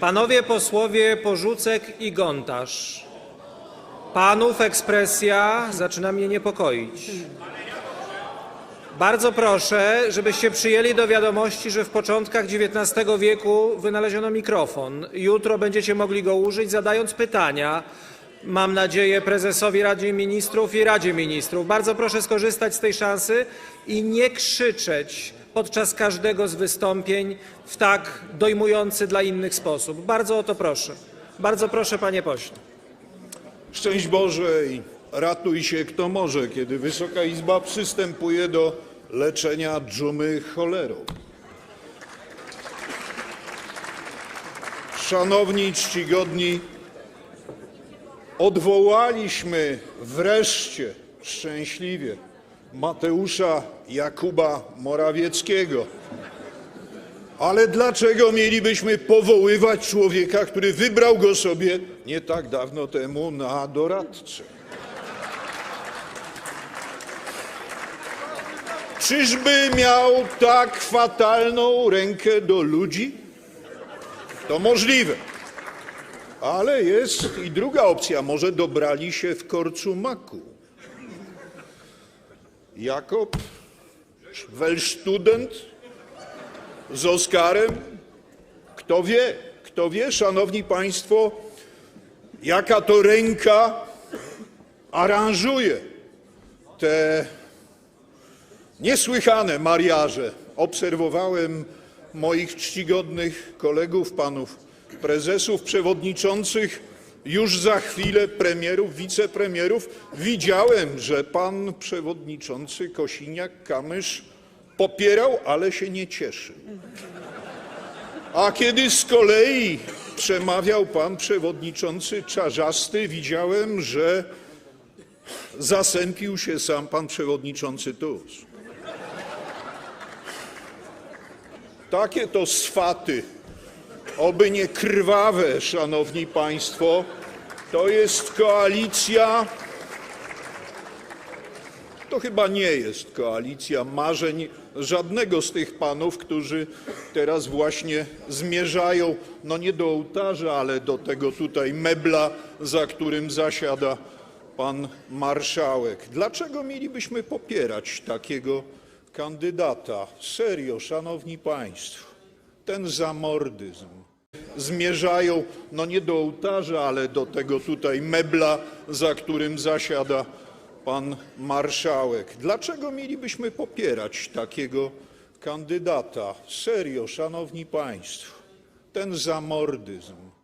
Panowie posłowie Porzucek i Gontarz. Panów ekspresja zaczyna mnie niepokoić. Bardzo proszę, żebyście przyjęli do wiadomości, że w początkach XIX wieku wynaleziono mikrofon. Jutro będziecie mogli go użyć, zadając pytania, mam nadzieję, prezesowi Rady Ministrów i Radzie Ministrów. Bardzo proszę skorzystać z tej szansy i nie krzyczeć podczas każdego z wystąpień w tak dojmujący dla innych sposób. Bardzo o to proszę. Bardzo proszę, panie pośle. Szczęść Boże i ratuj się kto może, kiedy Wysoka Izba przystępuje do leczenia dżumy cholerą. Szanowni, czcigodni, odwołaliśmy wreszcie szczęśliwie Mateusza Jakuba Morawieckiego. Ale dlaczego mielibyśmy powoływać człowieka, który wybrał go sobie nie tak dawno temu na doradcę? Czyżby miał tak fatalną rękę do ludzi? To możliwe. Ale jest i druga opcja. Może dobrali się w korcu maku. Jakob, Welstudent, z Oskarem? Kto wie, kto wie, szanowni państwo, jaka to ręka aranżuje te niesłychane mariaże. Obserwowałem moich czcigodnych kolegów, panów prezesów, przewodniczących, już za chwilę premierów, wicepremierów. Widziałem, że pan przewodniczący Kosiniak-Kamysz popierał, ale się nie cieszy. A kiedy z kolei przemawiał pan przewodniczący Czarzasty, widziałem, że zasępił się sam pan przewodniczący Tusk. Takie to swaty, oby nie krwawe, szanowni państwo, to jest koalicja to chyba nie jest koalicja marzeń żadnego z tych panów, którzy teraz właśnie zmierzają, no nie do ołtarza, ale do tego tutaj mebla, za którym zasiada pan marszałek. Dlaczego mielibyśmy popierać takiego kandydata? Serio, szanowni państwo, ten zamordyzm. Zmierzają, no nie do ołtarza, ale do tego tutaj mebla, za którym zasiada pan marszałek. Dlaczego mielibyśmy popierać takiego kandydata? Serio, szanowni państwo, ten zamordyzm.